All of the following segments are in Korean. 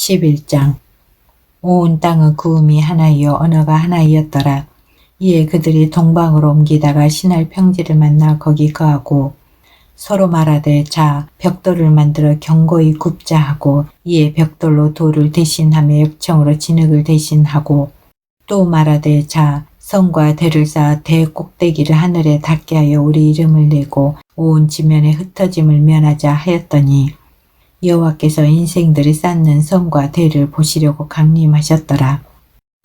11장 온 땅의 구음이 하나이요 언어가 하나이었더라. 이에 그들이 동방으로 옮기다가 신할 평지를 만나 거기 거하고 서로 말하되 자 벽돌을 만들어 견고히 굽자 하고 이에 벽돌로 돌을 대신하며 역청으로 진흙을 대신하고 또 말하되 자 성과 대를 쌓아 대 꼭대기를 하늘에 닿게 하여 우리 이름을 내고 온 지면에 흩어짐을 면하자 하였더니 여호와께서 인생들이 쌓는 성과 대를 보시려고 강림하셨더라.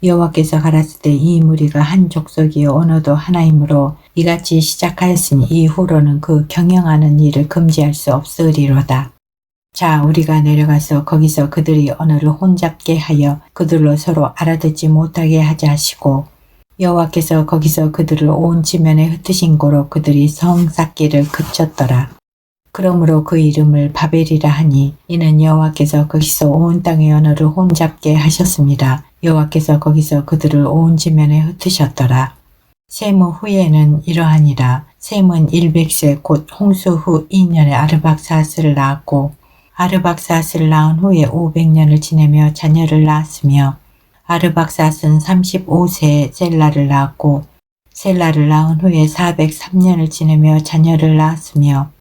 여호와께서 가라사대 이 무리가 한 족속이요 언어도 하나이므로 이같이 시작하였으니 이후로는 그 경영하는 일을 금지할 수 없으리로다. 자 우리가 내려가서 거기서 그들이 언어를 혼잡게 하여 그들로 서로 알아듣지 못하게 하자 하시고 여호와께서 거기서 그들을 온 지면에 흩으신 고로 그들이 성 쌓기를 그쳤더라. 그러므로 그 이름을 바벨이라 하니 이는 여호와께서 거기서 온 땅의 언어를 혼잡게 하셨습니다. 여호와께서 거기서 그들을 온 지면에 흩으셨더라. 세무 후에는 이러하니라. 셈은 100세 곧 홍수 후 2년에 아르박사스를 낳았고 아르박사스를 낳은 후에 500년을 지내며 자녀를 낳았으며 아르박사스는 35세에 셀라를 낳았고 셀라를 낳은 후에 403년을 지내며 자녀를 낳았으며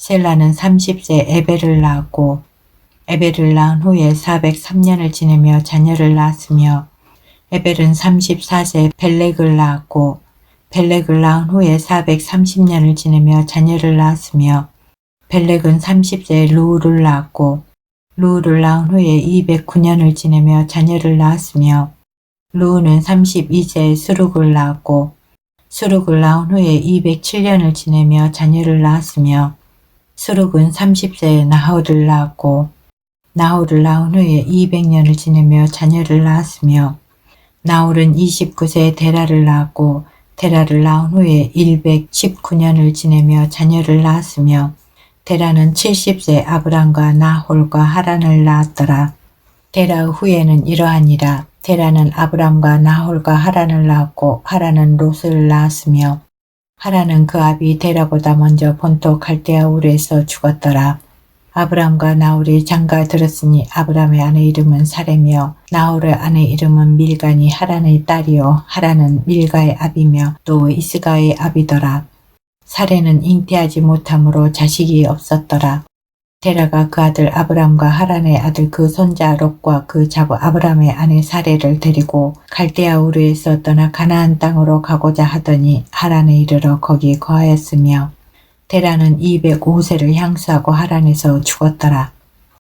셀라는 30세 에벨을 낳았고 에벨을 낳은 후에 403년을 지내며 자녀를 낳았으며 에벨은 34세 벨렉을 낳았고 벨렉을 낳은 후에 430년을 지내며 자녀를 낳았으며 벨렉은 30세 루우를 낳았고 루우를 낳은 후에 209년을 지내며 자녀를 낳았으며 루우는 32세에 수룩을 낳았고 수룩을 낳은 후에 207년을 지내며 자녀를 낳았으며 수룩은 30세에 나홀을 낳았고 나홀을 낳은 후에 200년을 지내며 자녀를 낳았으며 나홀은 29세에 데라를 낳았고 데라를 낳은 후에 119년을 지내며 자녀를 낳았으며 데라는 70세 아브람과 나홀과 하란을 낳았더라. 데라 후에는 이러하니라. 데라는 아브람과 나홀과 하란을 낳았고 하란은 롯을 낳았으며 하란은 그 아비 데라보다 먼저 본토 갈대아 우르에서 죽었더라. 아브람과 나홀이 장가 들었으니 아브람의 아내 이름은 사레며 나홀의 아내 이름은 밀간이 하란의 딸이요 하란은 밀가의 아비며 또 이스가의 아비더라. 사레는 잉태하지 못함으로 자식이 없었더라. 데라가 그 아들 아브람과 하란의 아들 그 손자 롯과 그 자부 아브람의 아내 사레를 데리고 갈대아 우르에서 떠나 가나안 땅으로 가고자 하더니 하란에 이르러 거기 거하였으며 데라는 205세를 향수하고 하란에서 죽었더라.